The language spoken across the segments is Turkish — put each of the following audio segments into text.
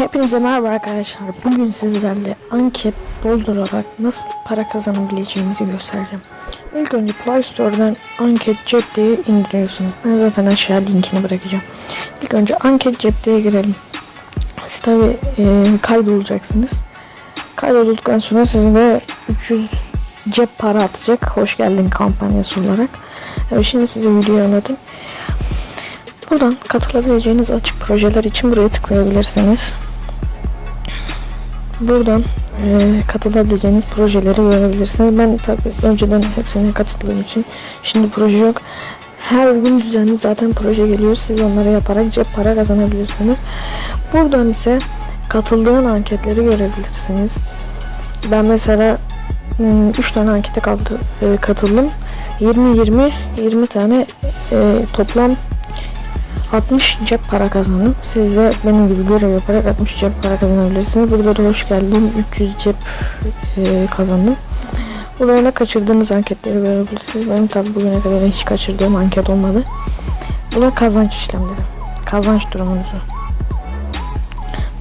Hepinize merhaba arkadaşlar. Bugün sizlerle anket doldurarak nasıl para kazanabileceğinizi göstereceğim. İlk önce Play Store'dan anket cep diye indiriyorsunuz. Ben zaten aşağı linkini bırakacağım. İlk önce anket cep diye girelim. Siz tabi e, kaydolacaksınız. Kaydolduktan sonra sizin de 300 cep para atacak. Hoş geldin kampanyası olarak. Evet, şimdi size videoyu anlatayım. Buradan katılabileceğiniz açık projeler için buraya tıklayabilirsiniz. Buradan e, katılabileceğiniz projeleri görebilirsiniz. Ben tabii önceden hepsine katıldığım için şimdi proje yok. Her gün düzenli zaten proje geliyor. Siz onları yaparak cep para kazanabilirsiniz. Buradan ise katıldığın anketleri görebilirsiniz. Ben mesela 3 tane ankete kaldı, e, katıldım. 20 20 20 tane e, toplam 60 cep para kazandım. Siz de benim gibi görev yaparak 60 cep para kazanabilirsiniz. Burada da hoş geldin 300 cep e, kazandım. Burada da kaçırdığınız anketleri görebilirsiniz. Benim tabi bugüne kadar hiç kaçırdığım anket olmadı. Bu da kazanç işlemleri. Kazanç durumunuzu.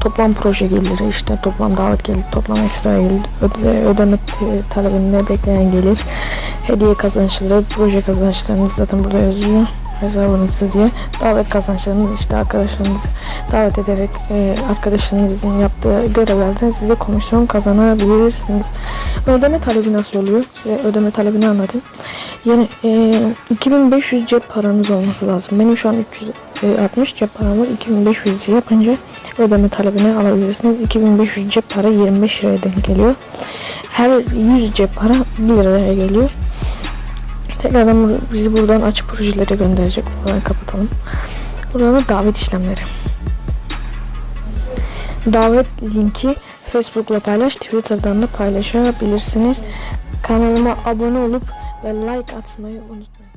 Toplam proje geliri işte toplam davet geliri, toplam ekstra gelir, öde, ödeme talebinde bekleyen gelir, hediye kazançları, proje kazançlarınız zaten burada yazıyor hesabınızda diye davet kazançlarınız işte arkadaşlarınızı davet ederek e, arkadaşınızın yaptığı görevlerden size komisyon kazanabilirsiniz. Ödeme talebi nasıl oluyor? Size ödeme talebini anlatayım. Yeni e, 2500 cep paranız olması lazım. Benim şu an 360 cep param var. 2500 yapınca ödeme talebini alabilirsiniz. 2500 cep para 25 liraya denk geliyor. Her 100 cep para 1 liraya geliyor. Tekrardan bizi buradan açık projelere gönderecek. Buradan kapatalım. Buradan da davet işlemleri. Davet linki Facebook'la paylaş, Twitter'dan da paylaşabilirsiniz. Kanalıma abone olup ve like atmayı unutmayın.